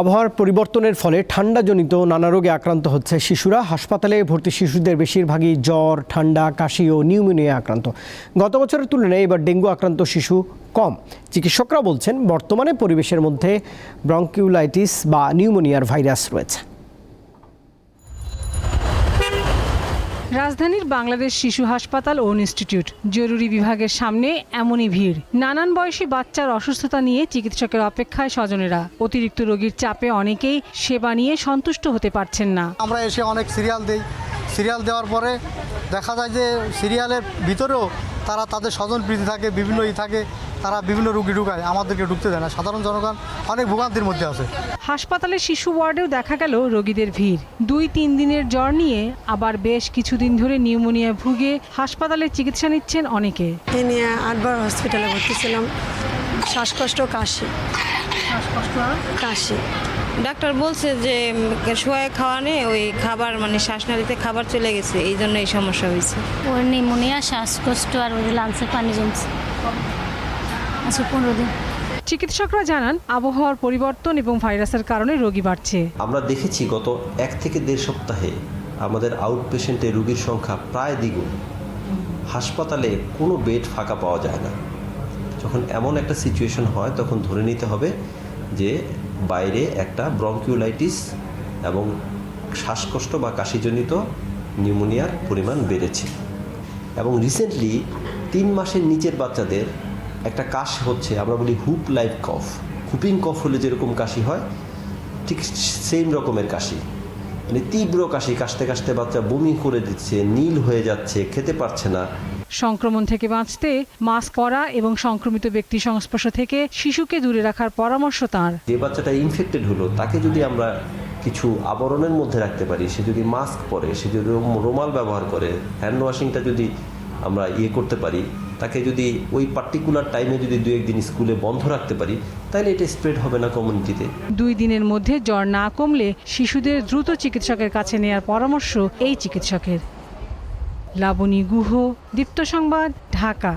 আবহাওয়ার পরিবর্তনের ফলে ঠান্ডাজনিত নানা রোগে আক্রান্ত হচ্ছে শিশুরা। হাসপাতালে ভর্তি শিশুদের বেশিরভাগই জ্বর, ঠান্ডা, কাশি ও নিউমোনিয়া আক্রান্ত। গত বছরের তুলনায় এবার ডেঙ্গু আক্রান্ত শিশু কম। চিকিৎসকরা বলছেন, বর্তমানে পরিবেশের মধ্যে ব্রঙ্কিউলাইটিস বা নিউমোনিয়ার ভাইরাস রয়েছে। রাজধানীর বাংলাদেশ শিশু হাসপাতাল ও ইনস্টিটিউট, জরুরি বিভাগের সামনে এমনই ভিড়। নানান বয়সী বাচ্চার অসুস্থতা নিয়ে চিকিৎসকের অপেক্ষায় স্বজনেরা। অতিরিক্ত রোগীর চাপে অনেকেই সেবা নিয়ে সন্তুষ্ট হতে পারছেন না। আমরা এসে অনেক সিরিয়াল দিই। সিরিয়াল দেওয়ার পরে দেখা যায় যে সিরিয়ালের ভিতরেও তারা তাদের স্বজন প্রীতি থাকে বিভিন্ন ই থাকে তারা বিভিন্ন রুগী ঢুকায় আমাদেরকে ঢুকতে দেয় না। সাধারণ জনগণ অনেক ভোগান্তির মধ্যে আছে। হাসপাতালে শিশু ওয়ার্ডেও দেখা গেল রোগীদের ভিড়। দুই তিন দিনের জ্বর নিয়ে আবার বেশ কিছুদিন ধরে নিউমোনিয়া ভুগে হাসপাতালে চিকিৎসা নিচ্ছেন অনেকে। এ নিয়ে আটবার হসপিটালে ভর্তি ছিলাম। শ্বাসকষ্ট কাশি। কাশি। ডাক্তার বলছে যে শোয়ে খাওয়ানে ওই খাবার মানে শ্বাসনালীতে খাবার চলে গেছে এই জন্য এই সমস্যা হয়েছে। ওর নিউমোনিয়া শ্বাসকষ্ট আর ওই লাঞ্চে পানি জমছে। আচ্ছা পনেরো দিন। চিকিৎসকরা জানান আবহাওয়ার পরিবর্তন এবং ভাইরাসের কারণে রোগী বাড়ছে। আমরা দেখেছি গত এক থেকে দেড় সপ্তাহে আমাদের আউট পেশেন্টে রোগীর সংখ্যা প্রায় দ্বিগুণ। হাসপাতালে কোনো বেড ফাঁকা পাওয়া যায় না। যখন এমন একটা সিচুয়েশন হয়, তখন ধরে নিতে হবে যে বাইরে একটা ব্রঙ্কিউলাইটিস এবং শ্বাসকষ্ট বা কাশিজনিত নিউমোনিয়ার পরিমাণ বেড়েছে। এবং রিসেন্টলি তিন মাসের নিচের বাচ্চাদের একটা কাশ হচ্ছে, আমরা বলি হুপ লাইফ কফ হুপিং কফ হলে যেরকম কাশি হয়, ঠিক সেম রকমের কাশি। মানে তীব্র কাশি কাশতে কাশতে বাচ্চা বমি করে দিচ্ছে নীল হয়ে যাচ্ছে খেতে পারছে না। সংক্রমণ থেকে বাঁচতে মাস্ক পরা এবং সংক্রমিত ব্যক্তি সংস্পর্শ থেকে শিশুকে দূরে রাখার পরামর্শ তার। যে বাচ্চাটা ইনফেক্টেড হলো তাকে যদি আমরা কিছু আবরণের মধ্যে রাখতে পারি সে যদি মাস্ক পরে সে যদি রুম- রুমাল ব্যবহার করে হ্যান্ড ওয়াশিংটা যদি আমরা ইয়ে করতে পারি, তাকে যদি ওই পার্টিকুলার টাইমে যদি দু একদিন স্কুলে বন্ধ রাখতে পারি তাহলে এটা স্প্রেড হবে না কমিউনিটিতে দুই দিনের মধ্যে জ্বর না কমলে শিশুদের দ্রুত চিকিৎসকের কাছে নেয়ার পরামর্শ এই চিকিৎসকের। লাবণী গুহ, দীপ্ত সংবাদ, ঢাকা।